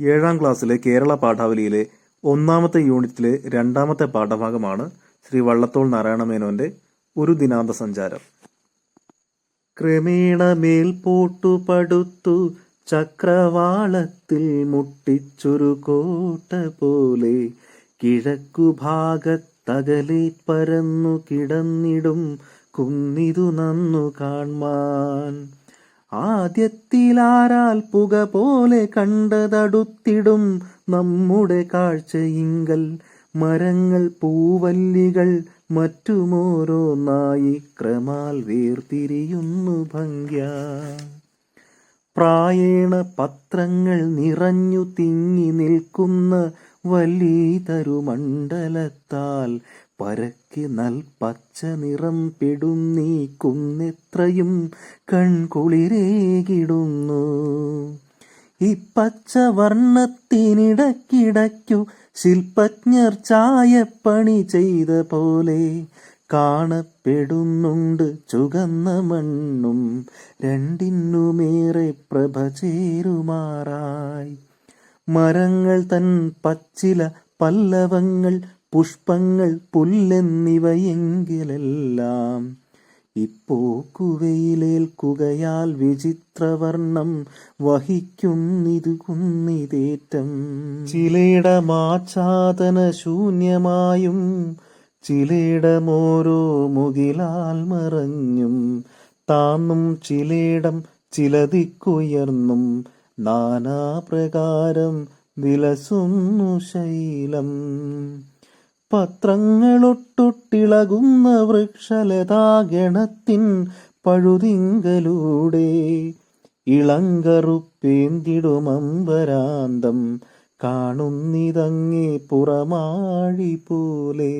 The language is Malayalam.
ഏഴാം ക്ലാസ്സിലെ കേരള പാഠാവലിയിലെ ഒന്നാമത്തെ യൂണിറ്റിലെ രണ്ടാമത്തെ പാഠഭാഗമാണ് ശ്രീ വള്ളത്തോൾ നാരായണമേനോന്റെ ഒരു ദിനാന്ത സഞ്ചാരം. ക്രമേണ മേൽപോട്ടു പടുത്തു ചക്രവാളത്തിൽ മുട്ടിച്ചൊരു കോട്ട പോലെ കിഴക്കുഭാഗത്തകലെ പരന്നു കിടന്നിടും കുന്നിതു നന്നു കാൺമാൻ. ആദ്യത്തിലാരാൽ പുക പോലെ കണ്ടതടുത്തിടും നമ്മുടെ കാഴ്ചയിങ്കൽ. മരങ്ങൾ പൂവല്ലികൾ മറ്റുമോരോന്നായി ക്രമാൽ വേർതിരിയുന്നു ഭംഗ്യ. പ്രായേണ പത്രങ്ങൾ നിറഞ്ഞു തിങ്ങി നിൽക്കുന്ന വലിയതരുമണ്ഡലത്താൽ പരക്കെ നൽപച്ച നിറം പെടുന്നീ കുന്നെത്രയും കൺകുളിരേകിടുന്നു. ഈ പച്ച വർണത്തിനിടക്കിടയ്ക്കു ശില്പജ്ഞർ ചായപ്പണി ചെയ്ത പോലെ കാണപ്പെടുന്നുണ്ട് ചുകന്ന മണ്ണും രണ്ടിനുമേറെ പ്രഭ ചേരുമാറായി. മരങ്ങൾ തൻ പച്ചില പല്ലവങ്ങൾ പുഷ്പങ്ങൾ പുല്ലെന്നിവയെങ്കിലെല്ലാം ഇപ്പോക്കുവയിലേൽക്കുകയാൽ വിചിത്രവർണം വഹിക്കുന്നിതു കുന്നിതേറ്റം. ചിലയിടമാച്ഛാദന ശൂന്യമായും ചിലയിടമോരോ മുകിലാൽ മറഞ്ഞും താന്നും ചിലയിടം ചിലതിക്കുയർന്നും നാനാപ്രകാരം വിലസുന്നു ശൈലം. പത്രങ്ങളൊട്ടൊട്ടിളകുന്ന വൃക്ഷലതാഗണത്തിൻ പഴുതിങ്കലൂടെ ഇളങ്കറുപ്പേന്തിടുമമ്പരാന്തം കാണുന്നിതങ്ങേ പുറമാഴി പോലെ